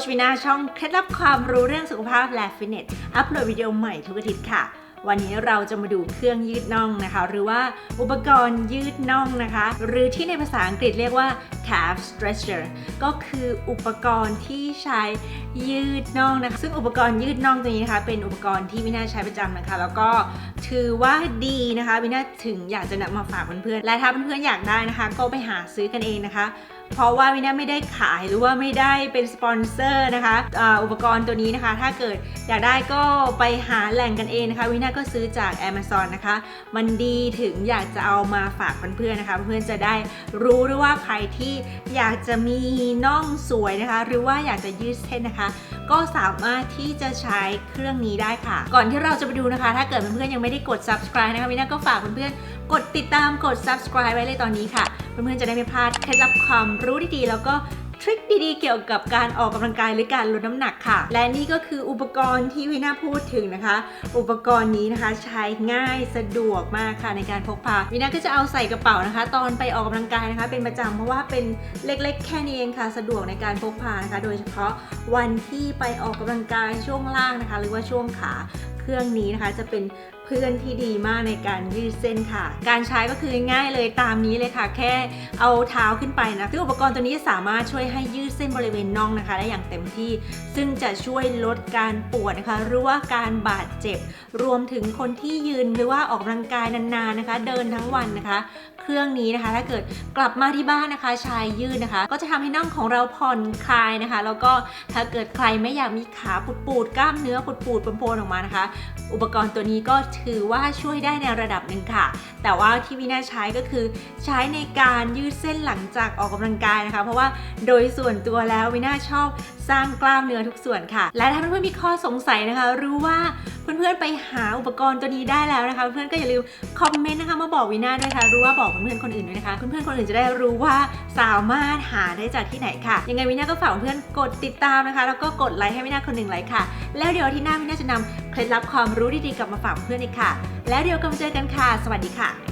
ชวินาช่องเคล็ดลับความรู้เรื่องสุขภาพและฟิตเนส อัปโหลดวิดีโอใหม่ทุกอาทิตย์ค่ะ วันนี้เราจะมาดูเครื่องยืดน่องนะคะ หรือว่าอุปกรณ์ยืดน่องนะคะ หรือที่ในภาษาอังกฤษเรียกว่า calf stretcher ก็คืออุปกรณ์ที่ใช้ยืดน่องนะคะ ซึ่งอุปกรณ์ยืดน่องตัวนี้นะคะ เป็นอุปกรณ์ที่วินาใช้ประจำนะคะ แล้วก็ถือว่าดีนะคะวินาถึงอยากจะนำมาฝากเพื่อนๆ และถ้าเพื่อนๆอยากได้นะคะ ก็ไปหาซื้อกันเองนะคะ เพราะว่าวินาไม่ได้ขายหรือว่าไม่ได้เป็นสปอนเซอร์นะคะอ,อุปกรณ์ตัวนี้นะคะ ถ้าเกิดอยากได้ก็ไปหาแหล่งกันเองนะคะวินาก็ซื้อจาก Amazon นะคะ มันดีถึงอยากจะเอามาฝากเพื่อนๆนะคะ เพื่อนๆจะได้รู้ด้วยว่าใครที่อยากจะมีน่องสวยนะคะ หรือว่าอยากจะยืดเส้นนะคะ ก็สามารถที่จะใช้เครื่องนี้ได้ค่ะ ก่อนที่เราจะไปดูนะคะ ถ้าเกิดเพื่อนๆยังไม่ได้กด subscribe นะคะวินาก็ฝากเพื่อนๆกดติดตามกด subscribe ไว้เลยตอนนี้ค่ะ เพื่อนๆจะได้ไม่พลาดเคล็ดลับความรู้ดีๆแล้วก็ทริคดีๆ เกี่ยวกับการออกกำลังกายหรือการลดน้ำหนักค่ะ และนี่ก็คืออุปกรณ์ที่วินาพูดถึงนะคะ อุปกรณ์นี้นะคะใช้ง่ายสะดวกมากค่ะในการพกพาวินาก็จะเอาใส่กระเป๋านะคะ ตอนไปออกกำลังกายนะคะ เป็นประจำเพราะว่าเป็นเล็กๆ แค่นี้เองค่ะ สะดวกในการพกพานะคะ โดยเฉพาะวันที่ไปออกกำลังกายช่วงล่างนะคะ หรือว่าช่วงขาเครื่องนี้นะคะจะเป็น พื่อนที่ดีมากในการยืดเส้นค่ะ การใช้ก็คือง่ายเลยตามนี้เลยค่ะ แค่เอาเท้าขึ้นไปนะซึ่งอุปกรณ์ตัวนี้สามารถช่วยให้ยืดเส้นบริเวณน่องนะคะ ได้อย่างเต็มที่ ซึ่งจะช่วยลดการปวดนะคะ หรือว่าการบาดเจ็บ รวมถึงคนที่ยืนหรือว่าออกกำลังกายนานๆนะคะ เดินทั้งวันนะคะเครื่องนี้นะคะ ถ้าเกิดกลับมาที่บ้านนะคะชายยืดนะคะ ก็จะทำให้น่องของเราผ่อนคลายนะคะ แล้วก็ถ้าเกิดใครไม่อยากมีขาปูดๆกล้ามเนื้อปูดๆโปนๆออกมานะคะ อุปกรณ์ตัวนี้ก็ถอว่าช่วยได้ในระดับหนึ่งค่ะ แต่ว่าที่วินาใช้ก็คือใช้ในการยืดเส้นหลังจากออกกำลังกายนะคะ เพราะว่าโดยส่วนตัวแล้ววินาชอบสร้างกล้ามเนื้อทุกส่วนค่ะ และถ้าเพื่อนๆมีข้อสงสัยนะคะ รู้ว่าเพื่อนๆไปหาอุปกรณ์ตัวนี้ได้แล้วนะคะ เพื่อนๆก็อย่าลืมคอมเมนต์นะคะมาบอกวินาด้วยค่ะ รู้ว่าบอกเพื่อนๆคนอื่นด้วยนะคะเพื่อนๆคนอื่นจะได้รู้ว่าสามารถหาได้จากที่ไหนค่ะ ยังไงวินาก็ฝากเพื่อนกดติดตามนะคะ แล้วก็กดไลค์ให้วินาคนหนึ่งไลค์ค่ะ แล้วเดี๋ยวที่หน้าวินาจะนำเคล็ดลับความรู้ดีๆกลับมาฝากเพื่อนอีกค่ะ แล้วเดี๋ยวกลับมาเจอกันค่ะ สวัสดีค่ะ